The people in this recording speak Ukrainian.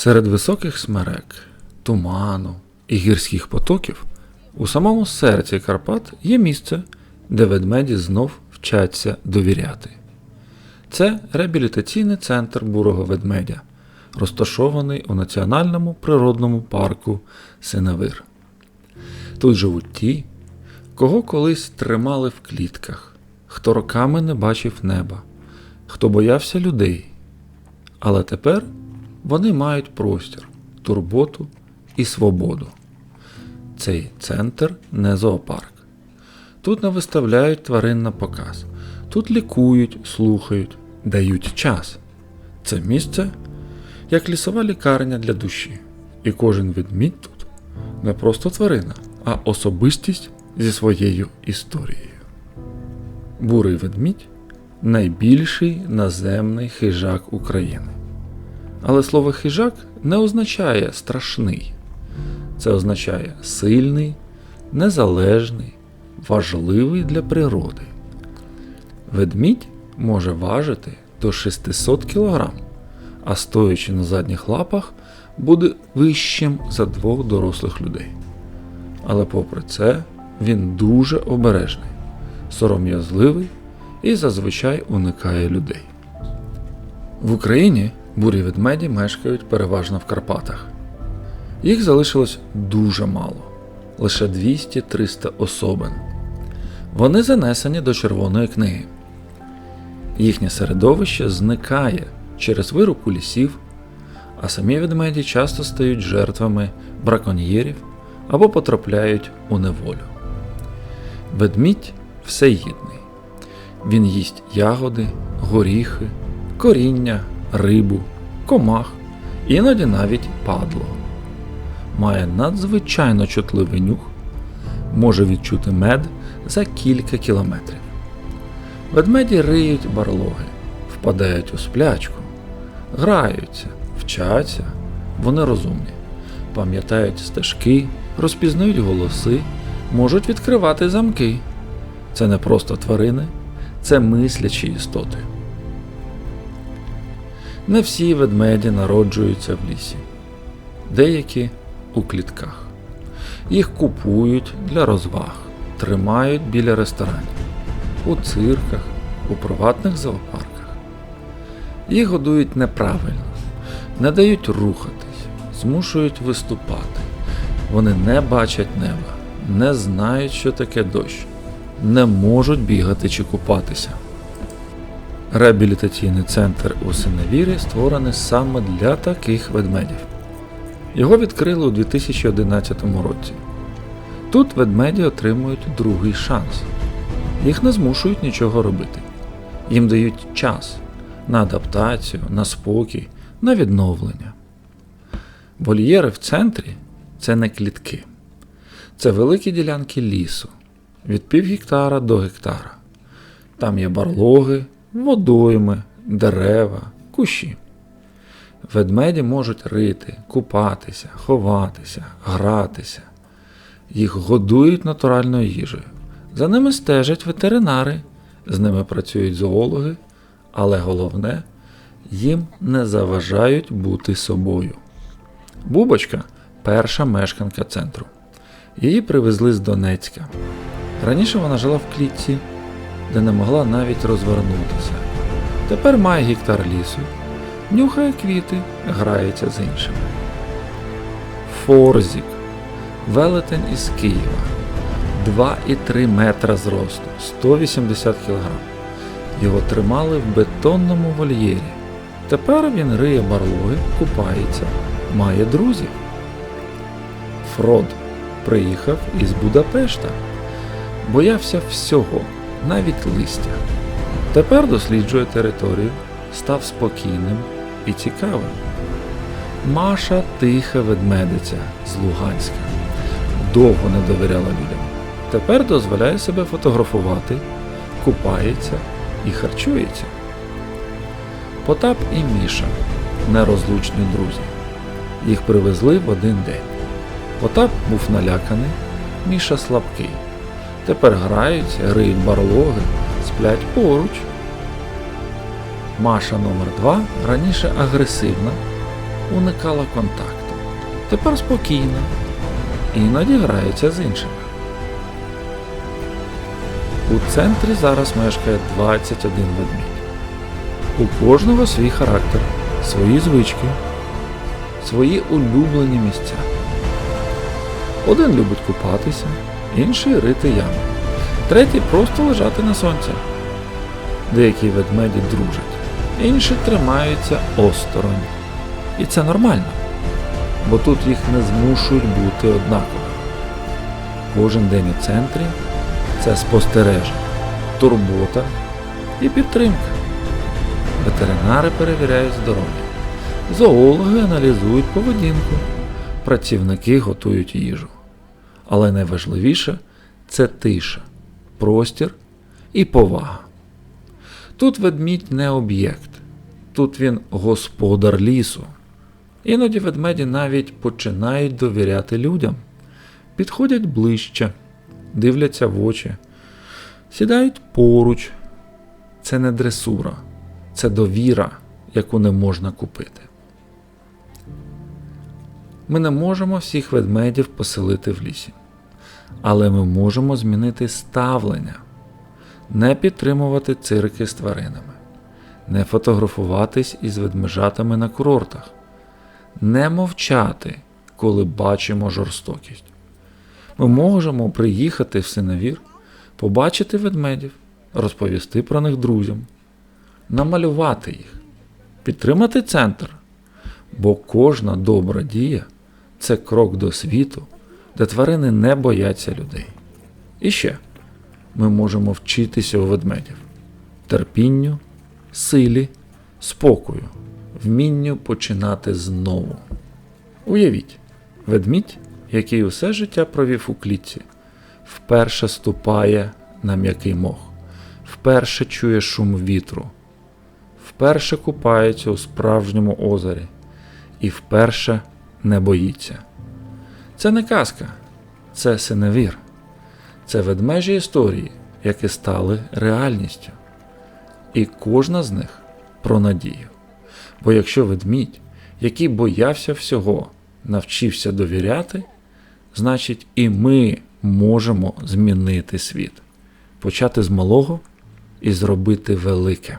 Серед високих смерек, туману і гірських потоків у самому серці Карпат є місце, де ведмеді знов вчаться довіряти. Це реабілітаційний центр бурого ведмедя, розташований у Національному природному парку Синевир. Тут живуть ті, кого колись тримали в клітках, хто роками не бачив неба, хто боявся людей. Але тепер вони мають простір, турботу і свободу. Цей центр не зоопарк. Тут не виставляють тварин на показ, тут лікують, слухають, дають час. Це місце як лісова лікарня для душі. І кожен ведмідь тут не просто тварина, а особистість зі своєю історією. Бурий ведмідь найбільший наземний хижак України. Але слово хижак не означає страшний. Це означає сильний, незалежний, важливий для природи. Ведмідь може важити до 600 кг, а стоячи на задніх лапах, буде вищим за двох дорослих людей. Але попри це, він дуже обережний, сором'язливий і зазвичай уникає людей. В Україні бурі ведмеді мешкають переважно в Карпатах. Їх залишилось дуже мало лише 200-300 особин. Вони занесені до Червоної книги. Їхнє середовище зникає через вирубку лісів, а самі ведмеді часто стають жертвами браконьєрів або потрапляють у неволю. Ведмідь всеїдний. Він їсть ягоди, горіхи, коріння, рибу, комах, іноді навіть падло. Має надзвичайно чутливий нюх, може відчути мед за кілька кілометрів. Ведмеді риють барлоги, впадають у сплячку, граються, вчаться, вони розумні, пам'ятають стежки, розпізнають голоси, можуть відкривати замки. Це не просто тварини, це мислячі істоти. Не всі ведмеді народжуються в лісі, деякі у клітках. Їх купують для розваг, тримають біля ресторанів, у цирках, у приватних зоопарках. Їх годують неправильно, не дають рухатись, змушують виступати. Вони не бачать неба, не знають, що таке дощ, не можуть бігати чи купатися. Реабілітаційний центр у Синевірі створений саме для таких ведмедів. Його відкрили у 2011 році. Тут ведмеді отримують другий шанс. Їх не змушують нічого робити. Їм дають час на адаптацію, на спокій, на відновлення. Вольєри в центрі це не клітки, це великі ділянки лісу від пів гектара до гектара. Там є барлоги, водойми, дерева, кущі. Ведмеді можуть рити, купатися, ховатися, гратися. Їх годують натуральною їжею. За ними стежать ветеринари, з ними працюють зоологи, але головне, їм не заважають бути собою. Бубочка перша мешканка центру. Її привезли з Донецька. Раніше вона жила в клітці, де не могла навіть розвернутися. Тепер має гектар лісу, нюхає квіти, грається з іншими. Форзік велетень із Києва 2,3 метра зросту, 180 кг. Його тримали в бетонному вольєрі. Тепер він риє барлоги, купається, має друзів. Фрод приїхав із Будапешта, боявся всього, навіть листя. Тепер досліджує територію, став спокійним і цікавим. Маша тиха ведмедиця з Луганська. Довго не довіряла людям. Тепер дозволяє себе фотографувати, купається і харчується. Потап і Міша нерозлучні друзі. Їх привезли в один день. Потап був наляканий, Міша слабкий. Тепер граються, риють барлоги, сплять поруч. Маша номер 2 раніше агресивна, уникала контакту. Тепер спокійна, іноді грається з іншими. У центрі зараз мешкає 21 ведмідь. У кожного свій характер, свої звички, свої улюблені місця. Один любить купатися, інший рити ями, третій просто лежати на сонці. Деякі ведмеді дружать, інші тримаються осторонь. І це нормально, бо тут їх не змушують бути однаковими. Кожен день у центрі це спостереження, турбота і підтримка. Ветеринари перевіряють здоров'я, зоологи аналізують поведінку, працівники готують їжу. Але найважливіше це тиша, простір і повага. Тут ведмідь не об'єкт, тут він господар лісу. Іноді ведмеді навіть починають довіряти людям, підходять ближче, дивляться в очі, сідають поруч. Це не дресура, це довіра, яку не можна купити. Ми не можемо всіх ведмедів поселити в лісі, але ми можемо змінити ставлення, не підтримувати цирки з тваринами, не фотографуватись із ведмежатами на курортах, не мовчати, коли бачимо жорстокість. Ми можемо приїхати в синевір, побачити ведмедів, розповісти про них друзям, намалювати їх, підтримати центр, бо кожна добра дія це крок до світу, де тварини не бояться людей. І ще ми можемо вчитися у ведмедів терпінню, силі, спокою, вмінню починати знову. Уявіть, ведмідь, який усе життя провів у клітці, вперше ступає на м'який мох, вперше чує шум вітру, вперше купається у справжньому озері і вперше не боїться. Це не казка, це синевір, це ведмежі історії, які стали реальністю. І кожна з них про надію. Бо якщо ведмідь, який боявся всього, навчився довіряти, значить і ми можемо змінити світ, почати з малого і зробити велике.